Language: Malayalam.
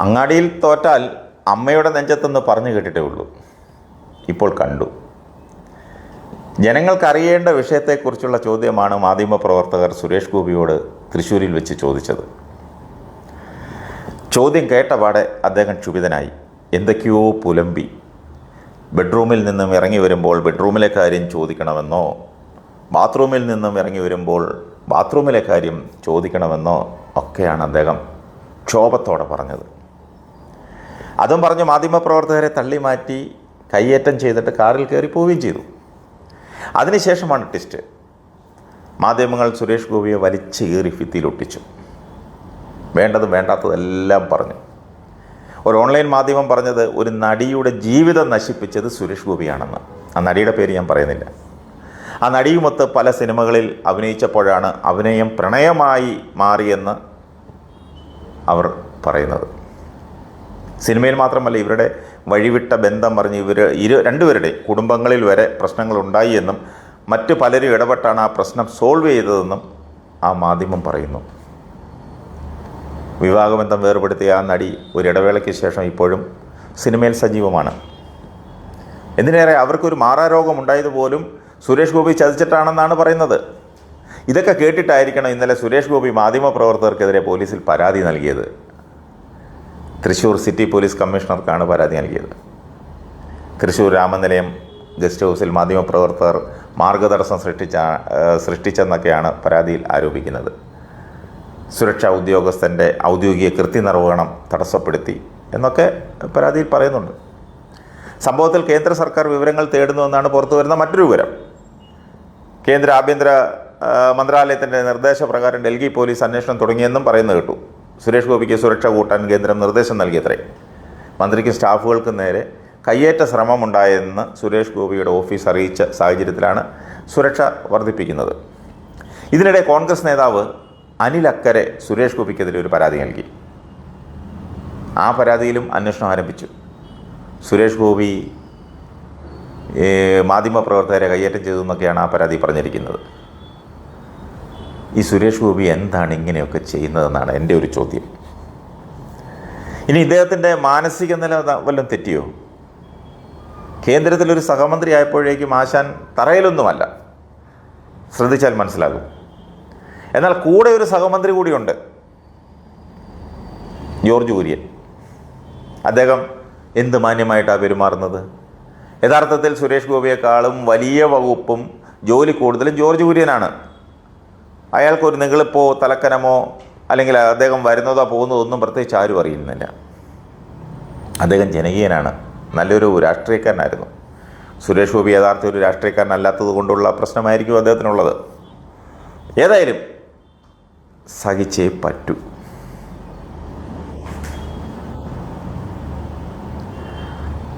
അങ്ങാടിയിൽ തോറ്റാൽ അമ്മയുടെ നെഞ്ചത്തെന്ന് പറഞ്ഞു കേട്ടിട്ടേ ഉള്ളൂ. ഇപ്പോൾ കണ്ടു. ജനങ്ങൾക്കറിയേണ്ട വിഷയത്തെക്കുറിച്ചുള്ള ചോദ്യമാണ് മാധ്യമപ്രവർത്തകർ സുരേഷ് ഗോപിയോട് തൃശ്ശൂരിൽ വെച്ച് ചോദിച്ചത്. ചോദ്യം കേട്ടപാടെ അദ്ദേഹം ക്ഷുഭിതനായി. എന്തൊക്കെയോ പുലമ്പി. ബെഡ്റൂമിൽ നിന്നും ഇറങ്ങി വരുമ്പോൾ ബെഡ്റൂമിലെ കാര്യം ചോദിക്കണമെന്നോ? ബാത്റൂമിൽ നിന്നും ഇറങ്ങി വരുമ്പോൾ ബാത്റൂമിലെ കാര്യം ചോദിക്കണമെന്നോ? ഒക്കെയാണ് അദ്ദേഹം ക്ഷോഭത്തോടെ പറഞ്ഞത്. അതും പറഞ്ഞ് മാധ്യമപ്രവർത്തകരെ തള്ളി മാറ്റി കയ്യേറ്റം ചെയ്തിട്ട് കാറിൽ കയറി പോവുകയും ചെയ്തു. അതിനുശേഷമാണ് ട്വിസ്റ്റ്. മാധ്യമങ്ങൾ സുരേഷ് ഗോപിയെ വലിച്ച് കീറി ഭിത്തിയിലൊട്ടിച്ചു വേണ്ടതും വേണ്ടാത്തതെല്ലാം പറഞ്ഞു. ഒരു ഓൺലൈൻ മാധ്യമം പറഞ്ഞത് ഒരു നടിയുടെ ജീവിതം നശിപ്പിച്ചത് സുരേഷ് ഗോപിയാണെന്ന്. ആ നടിയുടെ പേര് ഞാൻ പറയുന്നില്ല. ആ നടിയുമൊത്ത് പല സിനിമകളിൽ അഭിനയിച്ചപ്പോഴാണ് അഭിനയം പ്രണയമായി മാറിയെന്ന് അവർ പറയുന്നത്. സിനിമയിൽ മാത്രമല്ല ഇവരുടെ വഴിവിട്ട ബന്ധം പറഞ്ഞ് ഇവർ ഇരു രണ്ടുപേരുടെ കുടുംബങ്ങളിൽ വരെ പ്രശ്നങ്ങൾ ഉണ്ടായി എന്നും മറ്റു പലരും ഇടപെട്ടാണ് ആ പ്രശ്നം സോൾവ് ചെയ്തതെന്നും ആ മാധ്യമം പറയുന്നു. വിവാഹബന്ധം വേർപെടുത്തിയ ആ നടി ഒരിടവേളയ്ക്ക് ശേഷം ഇപ്പോഴും സിനിമയിൽ സജീവമാണ്. എന്തിനേറെ അവർക്കൊരു മാറാരോഗം ഉണ്ടായതുപോലും സുരേഷ് ഗോപി ചതിച്ചിട്ടാണെന്നാണ് പറയുന്നത്. ഇതൊക്കെ കേട്ടിട്ടായിരിക്കണം ഇന്നലെ സുരേഷ് ഗോപി മാധ്യമപ്രവർത്തകർക്കെതിരെ പോലീസിൽ പരാതി നൽകിയത്. തൃശ്ശൂർ സിറ്റി പോലീസ് കമ്മീഷണർക്കാണ് പരാതി നൽകിയത്. തൃശ്ശൂർ രാമനിലയം ഗസ്റ്റ് ഹൗസിൽ മാധ്യമപ്രവർത്തകർ മാർഗതടസ്സം സൃഷ്ടിച്ച സൃഷ്ടിച്ചെന്നൊക്കെയാണ് പരാതിയിൽ ആരോപിക്കുന്നത്. സുരക്ഷാ ഉദ്യോഗസ്ഥന്റെ ഔദ്യോഗിക കൃത്യനിർവഹണം തടസ്സപ്പെടുത്തി എന്നൊക്കെ പരാതിയിൽ പറയുന്നുണ്ട്. സംഭവത്തിൽ കേന്ദ്ര സർക്കാർ വിവരങ്ങൾ തേടുന്നുവെന്നാണ് പുറത്തു വരുന്ന മറ്റൊരു വിവരം. കേന്ദ്ര ആഭ്യന്തര മന്ത്രാലയത്തിന്റെ നിർദ്ദേശപ്രകാരം ഡൽഹി പോലീസ് അന്വേഷണം തുടങ്ങിയെന്നും പറയുന്നു കേട്ടു. സുരേഷ് ഗോപിക്ക് സുരക്ഷ കൂട്ടാൻ കേന്ദ്രം നിർദ്ദേശം നൽകിയത്രേ. മന്ത്രിക്കും സ്റ്റാഫുകൾക്കും നേരെ കയ്യേറ്റ ശ്രമമുണ്ടായെന്ന് സുരേഷ് ഗോപിയുടെ ഓഫീസ് അറിയിച്ച സാഹചര്യത്തിലാണ് സുരക്ഷ വർദ്ധിപ്പിക്കുന്നത്. ഇതിനിടെ കോൺഗ്രസ് നേതാവ് അനിൽ അക്കരെ സുരേഷ് ഗോപിക്കെതിരെ ഒരു പരാതി നൽകി. ആ പരാതിയിലും അന്വേഷണം ആരംഭിച്ചു. സുരേഷ് ഗോപി മാധ്യമപ്രവർത്തകരെ കയ്യേറ്റം ചെയ്തു എന്നൊക്കെയാണ് ആ പരാതി പറഞ്ഞിരിക്കുന്നത്. ഈ സുരേഷ് ഗോപി എന്താണ് ഇങ്ങനെയൊക്കെ ചെയ്യുന്നതെന്നാണ് എന്റെ ഒരു ചോദ്യം. ഇനി ഇദ്ദേഹത്തിന്റെ മാനസിക നില വല്ലതും തെറ്റിയോ? കേന്ദ്രത്തിലൊരു സഹമന്ത്രി ആയപ്പോഴേക്കും ആശാൻ തറയിലൊന്നുമല്ല. ശ്രദ്ധിച്ചാൽ മനസ്സിലാകും. എന്നാൽ കൂടെ ഒരു സഹമന്ത്രി കൂടിയുണ്ട്. ജോർജ് കുര്യൻ. അദ്ദേഹം എന്ത് മാന്യമായിട്ടാണ് പെരുമാറുന്നത്? യഥാർത്ഥത്തിൽ സുരേഷ് ഗോപിയെക്കാളും വലിയ വകുപ്പും ജോലി കൂടുതലും ജോർജ് കുര്യനാണ്. അയാൾക്കൊരു നിങ്ങളിപ്പോ തലക്കനമോ അല്ലെങ്കിൽ അദ്ദേഹം വരുന്നതോ പോകുന്നതോ ഒന്നും പ്രത്യേകിച്ച് ആരും അറിയുന്നില്ല. അദ്ദേഹം ജനകീയനാണ്. നല്ലൊരു രാഷ്ട്രീയക്കാരനായിരുന്നു. സുരേഷ് ഗോപി യഥാർത്ഥ ഒരു രാഷ്ട്രീയക്കാരനല്ലാത്തത് കൊണ്ടുള്ള പ്രശ്നമായിരിക്കും അദ്ദേഹത്തിനുള്ളത്. ഏതായാലും സഹിച്ചേ പറ്റൂ.